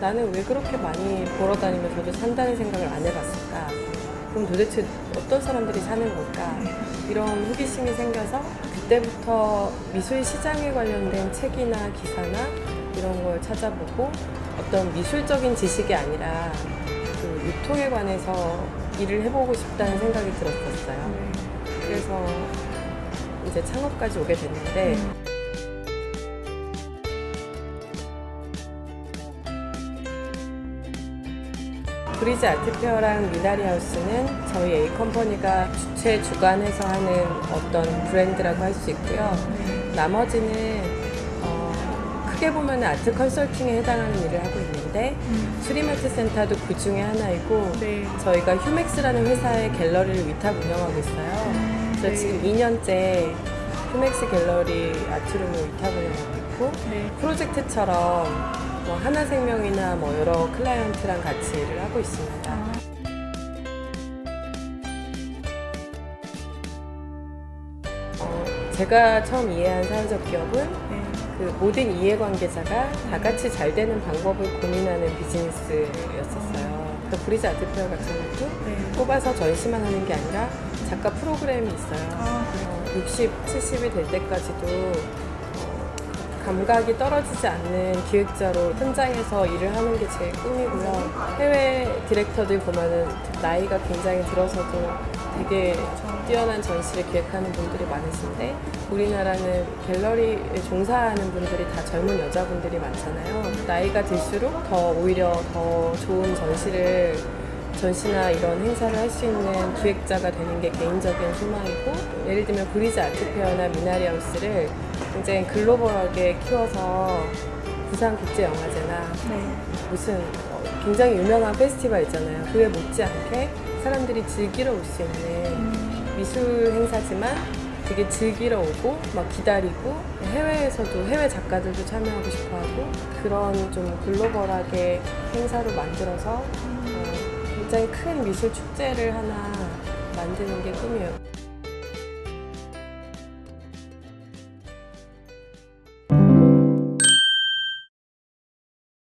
나는 왜 그렇게 많이 벌어 다니면서도 산다는 생각을 안 해봤을까? 그럼 도대체 어떤 사람들이 사는 걸까? 이런 호기심이 생겨서 그때부터 미술 시장에 관련된 책이나 기사나 이런 걸 찾아보고 어떤 미술적인 지식이 아니라 그 유통에 관해서 일을 해보고 싶다는 생각이 들었었어요. 그래서 이제 창업까지 오게 됐는데 브리즈 아트페어랑 미나리 하우스는 저희 A 컴퍼니가 주최 주관해서 하는 어떤 브랜드라고 할 수 있고요. 나머지는 어, 크게 보면 아트 컨설팅에 해당하는 일을 하고 있는데 수리마트 센터도 그 중에 하나이고 네. 저희가 휴맥스라는 회사의 갤러리를 위탁 운영하고 있어요. 그래서 네. 지금 2년째 휴맥스 갤러리 아트룸을 위탁 운영하고 있고 네. 프로젝트처럼 뭐 하나생명이나 뭐 여러 클라이언트랑 같이 일을 하고 있습니다. 아, 어, 제가 처음 이해한 사회적 기업은 네. 그 모든 이해관계자가 다 같이 잘 되는 방법을 고민하는 비즈니스였었어요. 그 브리즈 아트페어 같은 것도 네. 뽑아서 전시만 하는 게 아니라 작가 프로그램이 있어요. 아, 어, 60, 70이 될 때까지도 어, 감각이 떨어지지 않는 기획자로 현장에서 일을 하는 게 제 꿈이고요. 해외 디렉터들 보면은 나이가 굉장히 들어서도 되게 뛰어난 전시를 기획하는 분들이 많으신데 우리나라는 갤러리에 종사하는 분들이 다 젊은 여자분들이 많잖아요. 나이가 들수록 더 오히려 더 좋은 전시를 전시나 이런 행사를 할 수 있는 기획자가 되는 게 개인적인 소망이고 예를 들면 브리즈 아트페어나 미나리하우스를 굉장히 글로벌하게 키워서 부산국제영화제나 네. 무슨 어, 굉장히 유명한 페스티벌 있잖아요. 그에 못지않게 사람들이 즐기러 올 수 있는 미술 행사지만 되게 즐기러 오고 막 기다리고 해외에서도 해외 작가들도 참여하고 싶어하고 그런 좀 글로벌하게 행사로 만들어서 어, 굉장히 큰 미술 축제를 하나 만드는 게 꿈이에요.